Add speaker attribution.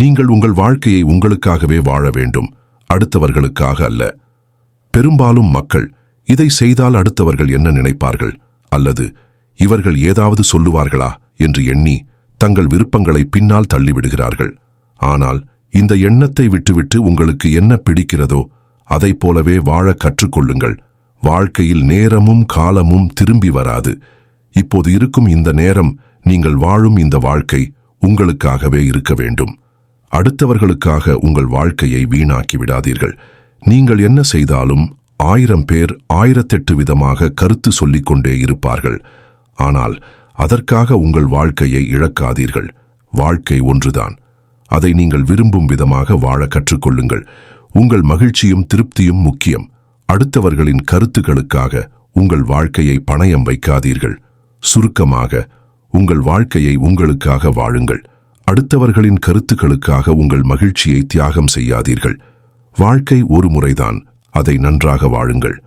Speaker 1: நீங்கள் உங்கள் வாழ்க்கையை உங்களுக்காகவே வாழ வேண்டும். அடுத்தவர்களுக்காக அல்ல. பெரும்பாலும் மக்கள் இதை செய்தால் அடுத்தவர்கள் என்ன நினைப்பார்கள்? அல்லது இவர்கள் ஏதாவது சொல்லுவார்களா? என்று எண்ணி தங்கள் விருப்பங்களை பின்னால் தள்ளிவிடுகிறார்கள். ஆனால் இந்த எண்ணத்தை விட்டுவிட்டு உங்களுக்கு என்ன பிடிக்கிறதோ அதை போலவே வாழ கற்றுக்கொள்ளுங்கள். வாழ்க்கையில் நேரமும் காலமும் திரும்பி வராது. இப்போது இருக்கும் இந்த நேரம் நீங்கள் வாழும் இந்த வாழ்க்கை உங்களுக்காகவே இருக்க வேண்டும். அடுத்தவர்களுக்காக உங்கள் வாழ்க்கையை வீணாக்கி விடாதீர்கள். நீங்கள் என்ன செய்தாலும் ஆயிரம் பேர் ஆயிரத்தெட்டு விதமாக கருத்து சொல்லிக் கொண்டே இருப்பார்கள். ஆனால் அதற்காக உங்கள் வாழ்க்கையை இழக்காதீர்கள். வாழ்க்கை ஒன்றுதான். அதை நீங்கள் விரும்பும் விதமாக வாழ கற்றுக்கொள்ளுங்கள். உங்கள் மகிழ்ச்சியும் திருப்தியும் முக்கியம். அடுத்தவர்களின் கருத்துக்களுக்காக உங்கள் வாழ்க்கையை பணயம் வைக்காதீர்கள். சுருக்கமாக உங்கள் வாழ்க்கையை உங்களுக்காக வாழுங்கள். அடுத்தவர்களின் கருத்துக்களுக்காக உங்கள் மகிழ்ச்சியை தியாகம் செய்யாதீர்கள். வாழ்க்கை ஒரு முறைதான். அதை நன்றாக வாழுங்கள்.